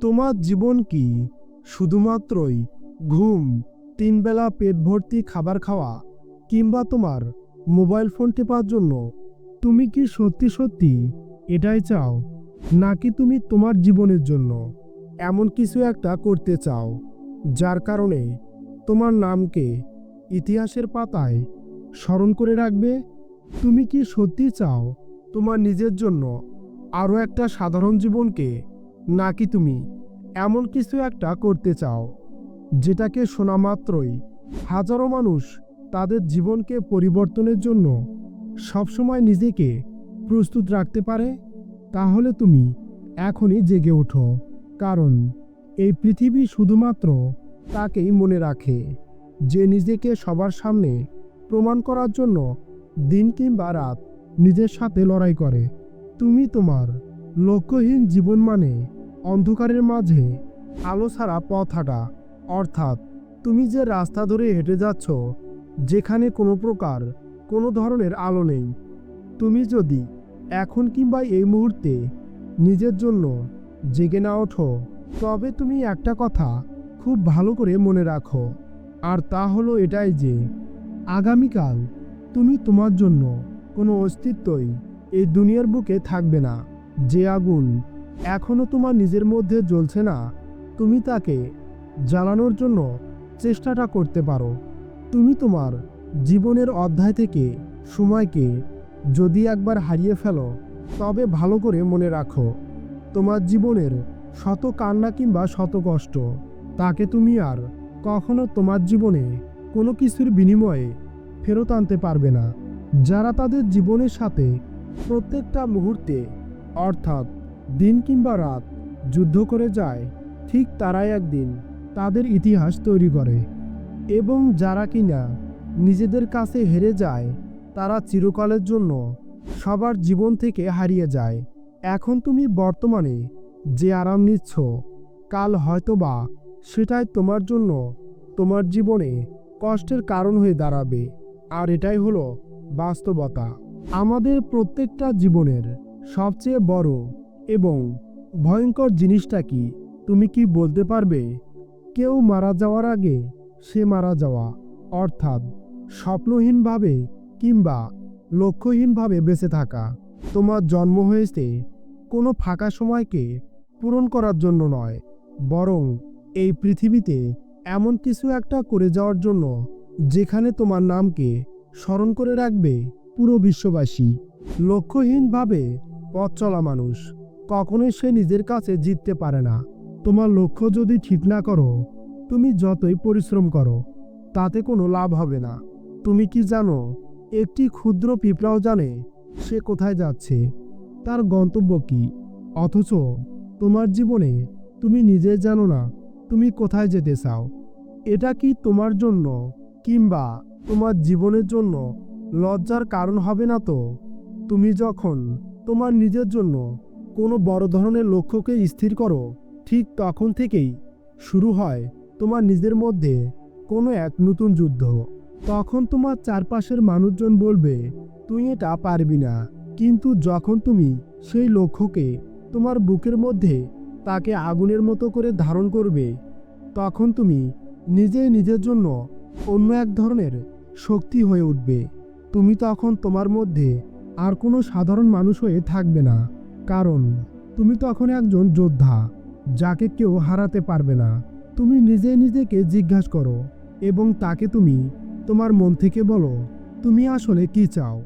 তোমার জীবন কি? শুধুমাত্রই ঘুম, তিনবেলা পেট ভর্তি খাবার খাওয়া কিংবা তোমার মোবাইল ফোন টেপার জন্য, তুমি কি সত্যি সত্যি এটাই চাও? নাকি তুমি তোমার জীবনের জন্য এমন কিছু একটা করতে চাও, যার কারণে তোমার নামকে ইতিহাসের পাতায় স্মরণ করে রাখবে? তুমি কি সত্যি চাও তোমার নিজের জন্য আরও একটা সাধারণ জীবনকে নাকি তুমি এমন কিছু একটা করতে চাও, যেটাকে শোনা মাত্রই হাজারো মানুষ তাদের জীবনকে পরিবর্তনের জন্য সবসময় নিজেকে প্রস্তুত রাখতে পারে? তাহলে তুমি এখনই জেগে ওঠো, কারণ এই পৃথিবী শুধুমাত্র তাকেই মনে রাখে, যে নিজেকে সবার সামনে প্রমাণ করার জন্য দিন কিংবা রাত নিজের সাথে লড়াই করে। তুমি তোমার লক্ষ্যহীন জীবন মানে অন্ধকারের মাঝে আলো ছাড়া পথ হাঁটা। অর্থাৎ তুমি যে রাস্তা ধরে হেঁটে যাচ্ছ, যেখানে কোনো প্রকার কোনো ধরনের আলো নেই। তুমি যদি এখন কিংবা এই মুহূর্তে নিজের জন্য জেগে না ওঠো, তবে তুমি একটা কথা খুব ভালো করে মনে রাখো। আর তা হলো এটাই যে, আগামীকাল তুমি তোমার জন্য কোনো অস্তিত্বই এই দুনিয়ার বুকে থাকবে না। যে আগুন এখনও তোমার নিজের মধ্যে জ্বলছে না, তুমি তাকে জ্বালানোর জন্য চেষ্টাটা করতে পারো। তুমি তোমার জীবনের অধ্যায় থেকে সময়কে যদি একবার হারিয়ে ফেলো, তবে ভালো করে মনে রাখো, তোমার জীবনের শত কান্না কিংবা শত কষ্ট, তাকে তুমি আর কখনো তোমার জীবনে কোনো কিছুর বিনিময়ে ফেরত আনতে পারবে না। যারা তাদের জীবনের সাথে প্রত্যেকটা মুহূর্তে অর্থাৎ দিন কিংবা রাত যুদ্ধ করে যায়, ঠিক তারাই একদিন তাদের ইতিহাস তৈরি করে। এবং যারা কিনা নিজেদের কাছে হেরে যায়, তারা চিরকালের জন্য সবার জীবন থেকে হারিয়ে যায়। এখন তুমি বর্তমানে যে আরাম নিচ্ছ, কাল হয়তোবা সেটাই তোমার জন্য তোমার জীবনে কষ্টের কারণ হয়ে দাঁড়াবে। আর এটাই হলো বাস্তবতা। আমাদের প্রত্যেকটা জীবনের সবচেয়ে বড় এবং ভয়ঙ্কর জিনিসটা কি? তুমি কি বলতে পারবে? কেউ মারা যাওয়ার আগে সে মারা যাওয়া, অর্থাৎ স্বপ্নহীনভাবে কিংবা লক্ষ্যহীনভাবে বেঁচে থাকা। তোমার জন্ম হয়েছে কোনো ফাঁকা সময়কে পূরণ করার জন্য নয়, বরং এই পৃথিবীতে এমন কিছু একটা করে যাওয়ার জন্য, যেখানে তোমার নামকে স্মরণ করে রাখবে পুরো বিশ্ববাসী। লক্ষ্যহীনভাবে পথ চলা মানুষ, কখনোই সে নিজের কাছে জিততে পারে না। তোমার লক্ষ্য যদি ঠিক না করো, তুমি যতই পরিশ্রম করো, তাতে কোনো লাভ হবে না। তুমি কি জানো, একটি ক্ষুদ্র পিঁপড়াও জানে সে কোথায় যাচ্ছে? তার গন্তব্য কি? অথচ তোমার জীবনে তুমি নিজে জানো না তুমি কোথায় যেতে চাও। এটা কি তোমার জন্য কিংবা তোমার জীবনের জন্য লজ্জার কারণ হবে না তো? তুমি যখন তোমার নিজের জন্য কোনো বড় ধরনের লক্ষ্যকে স্থির করো। ঠিক তখন থেকেই শুরু হয় তোমার নিজের মধ্যে কোনো এক নতুন যুদ্ধ। তখন তোমার চারপাশের মানুষজন বলবে, তুই এটা পারবি না। কিন্তু যখন তুমি সেই লক্ষ্যকে তোমার বুকের মধ্যে তাকে আগুনের মতো করে ধারণ করবে, তখন তুমি নিজেই নিজের জন্য অন্য এক ধরনের শক্তি হয়ে উঠবে। তুমি তখন তোমার মধ্যে আর কোনো সাধারণ মানুষ হয়ে থাকবে না। কারণ তুমি তখন একজন যোদ্ধা, যাকে কেউ হারাতে পারবে না। তুমি নিজে নিজেকে জিজ্ঞাসা করো এবং তাকে তুমি তোমার মন থেকে বলো, তুমি আসলে কি চাও?